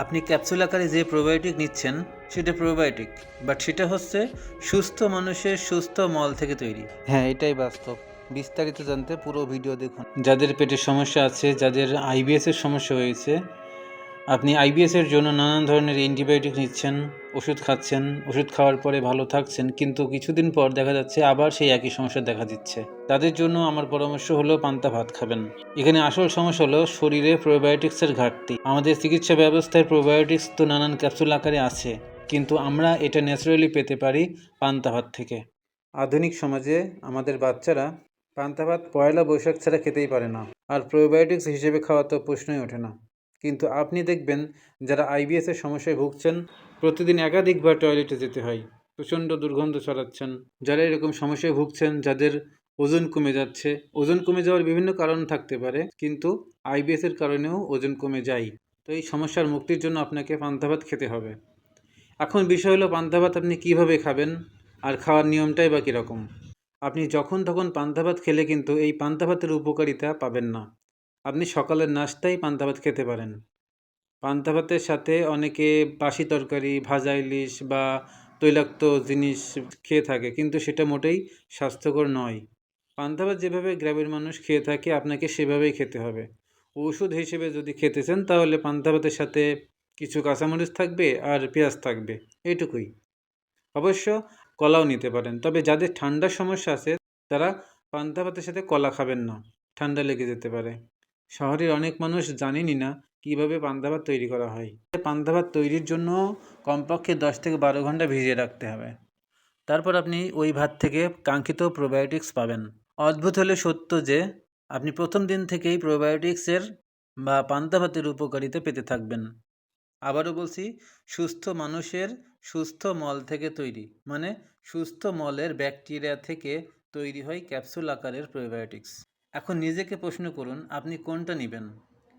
আপনি ক্যাপসুল আকারে যে প্রোবায়োটিক নিচ্ছেন সেটা প্রোবায়োটিক বাট সেটা হচ্ছে সুস্থ মানুষের সুস্থ মল থেকে তৈরি। হ্যাঁ এটাই বাস্তব। বিস্তারিত জানতে পুরো ভিডিও দেখুন। যাদের পেটের সমস্যা আছে যাদের আইবিএস এর সমস্যা হয়েছে আপনি আইবিএস এর জন্য নানান ধরনের অ্যান্টিবায়োটিক নিচ্ছেন, ওষুধ খাচ্ছেন, ওষুধ খাওয়ার পরে ভালো থাকছেন, কিন্তু কিছুদিন পর দেখা যাচ্ছে আবার সেই একই সমস্যা দেখা দিচ্ছে। তাদের জন্য আমার পরামর্শ হলো, পান্তা ভাত খাবেন। এখানে আসল সমস্যা হলো, শরীরে প্রোবায়োটিক্সের ঘাটতি। আমাদের চিকিৎসা ব্যবস্থায় প্রোবায়োটিক্স তো নানান ক্যাপসুল আকারে আছে, কিন্তু আমরা এটা ন্যাচারালি পেতে পারি পান্তা ভাত থেকে। আধুনিক সমাজে আমাদের বাচ্চারা পান্তা ভাত পয়লা বৈশাখ ছাড়া খেতেই পারে না, আর প্রোবায়োটিক্স হিসেবে খাওয়া তো প্রশ্নই ওঠে না। কিন্তু আপনি দেখবেন যারা আইবিএসের সমস্যায় ভুগছেন, প্রতিদিন একাধিকবার টয়লেটে যেতে হয়। প্রচণ্ড দুর্গন্ধ ছড়াচ্ছেন। যারা এরকম সমস্যায় ভুগছেন, যাদের ওজন কমে যাচ্ছে, ওজন কমে যাওয়ার বিভিন্ন কারণ থাকতে পারে, কিন্তু আইবিএস এর কারণেও ওজন কমে যায়। তো এই সমস্যার মুক্তির জন্য আপনাকে পান্তা ভাত খেতে হবে। এখন বিষয় হলো, পান্তা ভাত আপনি কীভাবে খাবেন আর খাওয়ার নিয়মটাই বা কীরকম? আপনি যখন তখন পান্তা ভাত খেলে কিন্তু এই পান্তা ভাতের উপকারিতা পাবেন না। আপনি সকালের নাস্তায় পান্তা ভাত খেতে পারেন। পান্তা ভাতের সাথে অনেকে বাসি তরকারি, ভাজা ইলিশ বা তৈলাক্ত জিনিস খেয়ে থাকে, কিন্তু সেটা মোটেই স্বাস্থ্যকর নয়। পান্তা ভাত যেভাবে গ্রামের মানুষ খেয়ে থাকে, আপনাকে সেভাবেই খেতে হবে। ওষুধ হিসেবে যদি খেতে চান, তাহলে পান্তা ভাতের সাথে কিছু কাঁচামরিচ থাকবে আর পেঁয়াজ থাকবে এইটুকুই অবশ্য কলাও নিতে পারেন, তবে যাদের ঠান্ডার সমস্যা আছে, তারা পান্তা ভাতের সাথে কলা খাবেন না, ঠান্ডা লেগে যেতে পারে। শহরের অনেক মানুষ জানেনই না কীভাবে পান্তা ভাত তৈরি করা হয়। পান্তা ভাত তৈরির জন্য কমপক্ষে দশ থেকে বারো ঘণ্টা ভিজিয়ে রাখতে হবে। তারপর আপনি ওই ভাত থেকে কাঙ্ক্ষিত প্রোবায়োটিক্স পাবেন। অদ্ভুত হলে সত্য যে, আপনি প্রথম দিন থেকেই প্রোবায়োটিক্সের বা পান্তা ভাতের উপকারিতা পেতে থাকবেন। আবারও বলছি, সুস্থ মানুষের সুস্থ মল থেকে তৈরি মানে সুস্থ মলের ব্যাকটেরিয়া থেকে তৈরি হয় ক্যাপসুল আকারের প্রোবায়োটিক্স এখন নিজেকে প্রশ্ন করুন, আপনি কোনটা নেবেন?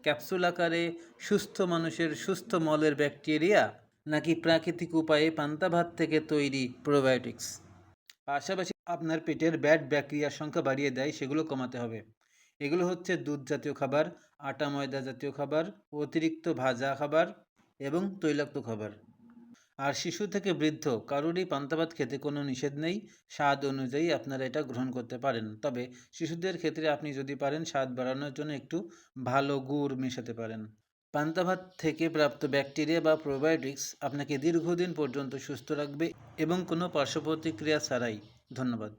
ক্যাপসুল আকারে সুস্থ মানুষের সুস্থ মলের ব্যাকটেরিয়া নাকি প্রাকৃতিক উপায়ে পান্তা ভাত থেকে তৈরি প্রোবায়োটিক্স? পাশাপাশি আপনার পেটের ব্যাড ব্যাকটেরিয়ার সংখ্যা বাড়িয়ে দেয়, সেগুলো কমাতে হবে। এগুলো হচ্ছে দুধ জাতীয় খাবার, আটা ময়দা জাতীয় খাবার, অতিরিক্ত ভাজা খাবার এবং তৈলাক্ত খাবার। আর শিশু থেকে বৃদ্ধ, কারুরই পান্তাভাত খেতে কোনো নিষেধ নেই। স্বাদ অনুযায়ী আপনারা এটা গ্রহণ করতে পারেন। তবে শিশুদের ক্ষেত্রে আপনি যদি পারেন, স্বাদ বাড়ানোর জন্য একটু ভালো গুড় মেশাতে পারেন। পান্তাভাত থেকে প্রাপ্ত ব্যাকটেরিয়া বা প্রোবায়োটিক্স আপনাকে দীর্ঘদিন পর্যন্ত সুস্থ রাখবে এবং কোনো পার্শ্ব প্রতিক্রিয়া ছাড়াই। ধন্যবাদ।